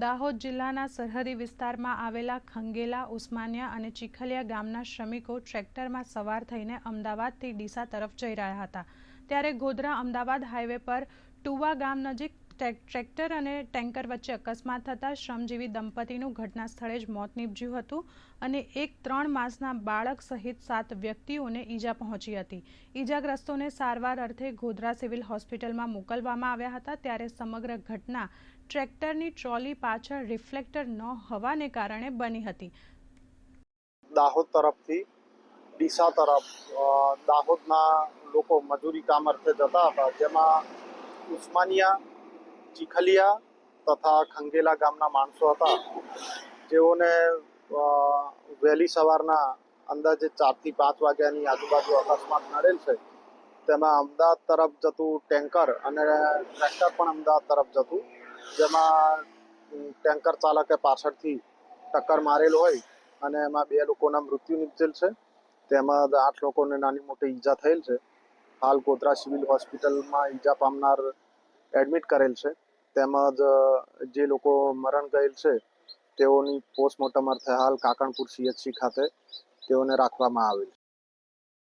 દાહોદ જિલ્લાના સરહદી વિસ્તારમાં આવેલા ખંગેલા, ઉસ્માનિયા અને ચીખલિયા ગામના શ્રમિકો ટ્રેક્ટરમાં સવાર થઈને અમદાવાદથી ડીસા તરફ જઈ રહ્યા હતા. ત્યારે ગોધરા અમદાવાદ હાઈવે પર ટુવા ગામ નજીક ટ્રેક્ટર અને ટેન્કર વચ્ચે અકસ્માત થતાં શ્રમજીવી દંપતીનું ઘટના સ્થળે જ મોત નીપજ્યું હતું અને એક ત્રણ માસના બાળક સહિત સાત વ્યક્તિઓને ઈજા પહોંચી હતી. ઈજાગ્રસ્તોને સારવાર અર્થે ગોધરા સિવિલ હોસ્પિટલમાં મોકલવામાં આવ્યા હતા ત્યારે સમગ્ર ઘટના ટ્રેક્ટરની ટ્રોલી પાછળ રિફ્લેક્ટર ન હોવાને કારણે બની હતી. દાહોદ તરફથી, ડીસા તરફ દાહોદના લોકો મજૂરી કામ અર્થે જતા હતા, જેમાં ઉસ્માનિયા ચીખલિયા તથા ખંગેલા ગામના માણસો હતા. જેઓને વહેલી સવારના અંદાજે ચારથી પાંચ વાગ્યાની આજુબાજુ અકસ્માત નડેલ છે. તેમાં અમદાવાદ તરફ જતું ટેન્કર અને ટ્રેક્ટર પણ અમદાવાદ તરફ જતું, જેમાં ટેન્કર ચાલકે પાછળથી ટક્કર મારેલ હોય અને એમાં બે લોકોના મૃત્યુ નીપજેલ છે. તેમજ આઠ લોકોને નાની મોટી ઈજા થયેલ છે. હાલ ગોધરા સિવિલ હોસ્પિટલમાં ઈજા પામનાર એડમિટ કરેલ છે. તેમજ જે લોકો મરણ ગયેલ છે, તેઓની પોસ્ટમોર્ટમ અર્થે હાલ કાકણપુર સીએચસી ખાતે તેઓને રાખવામાં આવેલ